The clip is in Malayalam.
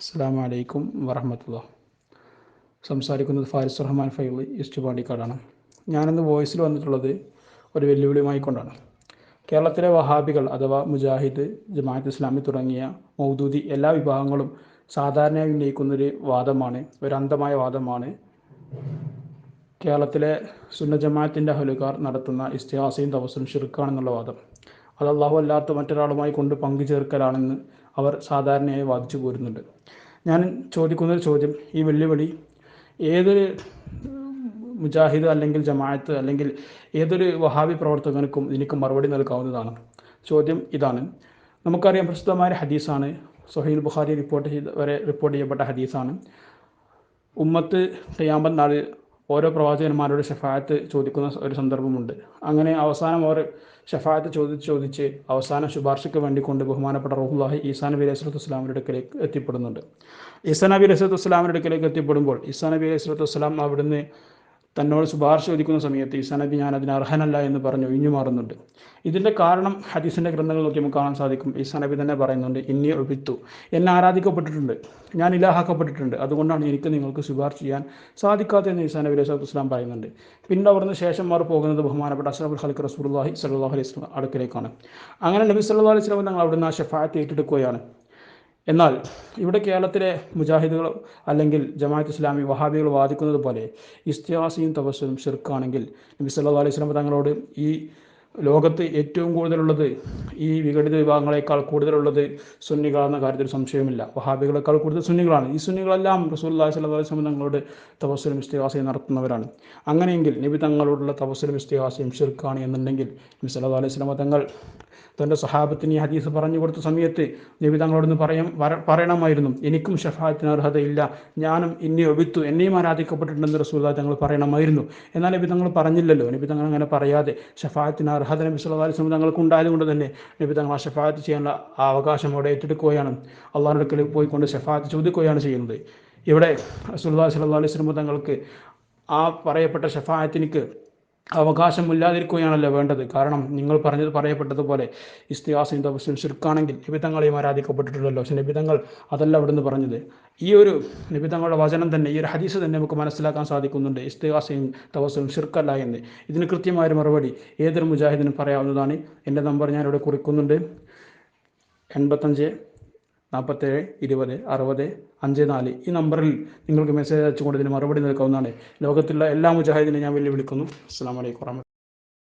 അസ്സാം വലൈക്കും വറഹമത്തുള്ള സംസാരിക്കുന്നത് ഫാരിസ് റഹ്മാൻ ഫൈളി ഈസ്റ്റ് പാണ്ടിക്കാടാണ്. ഞാനിന്ന് വോയിസിൽ വന്നിട്ടുള്ളത് ഒരു വെല്ലുവിളിയുമായി കൊണ്ടാണ്. കേരളത്തിലെ വഹാബികൾ അഥവാ മുജാഹിദ് ജമാഅത്ത് ഇസ്ലാമി തുടങ്ങിയ മൗദൂദി എല്ലാ വിഭാഗങ്ങളും സാധാരണയായി ഉന്നയിക്കുന്നൊരു വാദമാണ് ഒരു അന്ധമായ വാദമാണ്. കേരളത്തിലെ സുന്ന ജമാഅത്തിന്റെ അഹലുകാർ നടത്തുന്ന ഇസ്തിഹാസയും തപസ്സും ഷിർക്കാണെന്നുള്ള വാദം. അത് അള്ളാഹു അല്ലാത്ത മറ്റൊരാളുമായി കൊണ്ട് പങ്കു ചേർക്കലാണെന്ന് അവർ സാധാരണയായി വാദിച്ചു പോരുന്നുണ്ട്. ഞാൻ ചോദിക്കുന്നൊരു ചോദ്യം ഈ വെല്ലുവിളി ഏതൊരു മുജാഹിദ് അല്ലെങ്കിൽ ജമാഅത്ത് അല്ലെങ്കിൽ ഏതൊരു വഹാബി പ്രവർത്തകനക്കും എനിക്ക് മറുപടി നൽകാവുന്നതാണ്. ചോദ്യം ഇതാണ്. നമുക്കറിയാം പ്രസിദ്ധമായ ഹദീസാണ്. സൊഹീൽ ബുഖാരി റിപ്പോർട്ട് ചെയ്ത വരെ റിപ്പോർട്ട് ചെയ്യപ്പെട്ട ഹദീസാണ്. ഉമ്മത്ത് ഖിയാമത്ത് നാളിൽ ഓരോ പ്രവാചകന്മാരോട് ഷഫായത്ത് ചോദിക്കുന്ന ഒരു സന്ദർഭമുണ്ട്. അങ്ങനെ അവസാനം അവർ ഷഫായത്ത് ചോദിച്ച് ചോദിച്ച് അവസാന ശുപാർശയ്ക്ക് വേണ്ടി കൊണ്ട് ബഹുമാനപ്പെട്ട റഹുല്ലാഹി ഈസാ നബി അലൈഹി സ്വലത്തു വസ്സലാമിന്റെ അടുക്കലേക്ക് എത്തിപ്പെടുന്നുണ്ട്. ഈസാ നബി അലൈഹി സ്വലത്തു വസ്സലാമിന്റെ അടുക്കലേക്ക് എത്തിപ്പെടുമ്പോൾ ഈസാ നബി അലൈഹി സ്വലത്തു വസ്സലാം അവിടുന്ന് തന്നോട് ശുപാർശ ചോദിക്കുന്ന സമയത്ത് ഈ സനദ് ഞാൻ അതിന് അർഹനല്ല എന്ന് പറഞ്ഞ് ഒഴിഞ്ഞു മാറുന്നുണ്ട്. ഇതിന്റെ കാരണം ഹദീസിന്റെ ഗ്രന്ഥങ്ങൾ നോക്കി നമുക്ക് കാണാൻ സാധിക്കും. ഈ സനബി തന്നെ പറയുന്നുണ്ട് ഇന്നി ഒഴിത്തു എന്നെ ആരാധിക്കപ്പെട്ടിട്ടുണ്ട്. ഞാൻ ഇലാഹാക്കപ്പെട്ടിട്ടുണ്ട്. അതുകൊണ്ടാണ് എനിക്ക് നിങ്ങൾക്ക് ശുപാർശ ചെയ്യാൻ സാധിക്കാത്തതെന്ന് ഈ സനബി അലൈഹി ഇസ്ലാം പറയുന്നുണ്ട്. പിന്നെ അവിടുന്ന് ശേഷം മാറി പോകുന്നത് ബഹുമാനപ്പെട്ട അഷ്റഫുൽ റസൂർ അള്ളാഹി സല്ലാഹു അലൈഹി വസല്ലം അടുക്കലേക്കാണ്. അങ്ങനെ നബി സല്ലാ അലൈഹി വസല്ലം തങ്ങൾ അവിടുന്ന് ആ ഷഫായത്ത് ഏറ്റെടുക്കുകയാണ്. എന്നാൽ ഇവിടെ കേരളത്തിലെ മുജാഹിദുകൾ അല്ലെങ്കിൽ ജമാഅത്ത് ഇസ്ലാമി വഹാബികൾ വാദിക്കുന്നത് പോലെ ഇസ്തിഹാസിയും തപസ്സും ഷിർക്കാണെങ്കിൽ നബി സല്ലാ അലൈഹി സ്വലം തങ്ങളോട് ഈ ലോകത്ത് ഏറ്റവും കൂടുതലുള്ളത് ഈ വിഘടിത വിഭാഗങ്ങളെക്കാൾ കൂടുതലുള്ളത് സുന്നികളാണെന്ന കാര്യത്തിൽ സംശയമില്ല വഹാബികളെക്കാൾ കൂടുതൽ സുന്നികളാണ്. ഈ സുന്നികളെല്ലാം അലൈഹി വസല്ലം തങ്ങളോട് തപസ്സുലും ഇസ്തിഹാസയും നടത്തുന്നവരാണ്. അങ്ങനെയെങ്കിൽ നബി തങ്ങളോടുള്ള തപസ്സിലും ഇസ്തിഹാസയും ഷിർക്കാണ് എന്നുണ്ടെങ്കിൽ നബി സല്ലു അലൈഹി വസല്ലം തങ്ങൾ തന്റെ സഹാബത്തിന് ഈ ഹദീസ് പറഞ്ഞു കൊടുത്ത സമയത്ത് നബി തങ്ങളോടൊന്ന് പറയാം പറയണമായിരുന്നു. എനിക്കും ഷഫാത്തിന് അർഹതയില്ല. ഞാനും ഇന്നെ ഒബിത്തു എന്നെയും ആരാധിക്കപ്പെട്ടിട്ടുണ്ടെന്ന് റസൂൽ തങ്ങൾ പറയണമായിരുന്നു. എന്നാൽ നബി തങ്ങൾ പറഞ്ഞില്ലല്ലോ. നബി തങ്ങൾ അങ്ങനെ പറയാതെ ഷഫാത്തിന് നബി സല്ലല്ലാഹു അലൈഹി തങ്ങൾക്ക് ഉണ്ടായതുകൊണ്ട് തന്നെ നബി തങ്ങൾ ആ ഷഫായത്ത് ചെയ്യാനുള്ള ആ അവകാശം അവിടെ ഏറ്റെടുക്കുകയാണ്. അള്ളാഹുടെ അടുക്കൽ പോയിക്കൊണ്ട് ഷഫാത്ത് ചോദിക്കുകയാണ് ചെയ്യുന്നത്. ഇവിടെ സുല്ലാ സല്ലല്ലാഹു അലൈഹി വസല്ലം തങ്ങൾക്ക് ആ പറയപ്പെട്ട ഷഫായത്തിനിക്ക് അവകാശമില്ലാതിരിക്കുകയാണല്ലോ വേണ്ടത്. കാരണം നിങ്ങൾ പറഞ്ഞത് പറയപ്പെട്ടതുപോലെ ഇസ്തിഹാസിൻ തപസ്സുൽ ശുർക്കാണെങ്കിൽ നിബിതങ്ങളെയും ആരാധിക്കപ്പെട്ടിട്ടുള്ളല്ലോ പക്ഷെ നിബിതങ്ങൾ അതല്ല അവിടെ നിന്ന് പറഞ്ഞത്. ഈ ഒരു നിബിതങ്ങളുടെ വചനം തന്നെ ഈ ഒരു ഹദീസ് തന്നെ നമുക്ക് മനസ്സിലാക്കാൻ സാധിക്കുന്നുണ്ട്. ഇസ്തിഹാസയും തപസ്സുൽ ഷിർക്കല്ല എന്ന്. ഇതിന് കൃത്യമായൊരു മറുപടി ഏതൊരു മുജാഹിദിനും പറയാവുന്നതാണ്. എന്റെ നമ്പർ ഞാനിവിടെ കുറിക്കുന്നുണ്ട്. എൺപത്തഞ്ച് നാൽപ്പത്തേഴ് ഇരുപത് അറുപത് അഞ്ച് നാല് ഈ നമ്പറിൽ നിങ്ങൾക്ക് മെസ്സേജ് അയച്ചുകൊണ്ട് ഇതിന് മറുപടി നൽകാവുന്നതാണ്. ലോകത്തുള്ള എല്ലാ മുജാഹിദിനെയും ഞാൻ വെല്ലുവിളിക്കുന്നു. അസ്സാം വലൈക്കും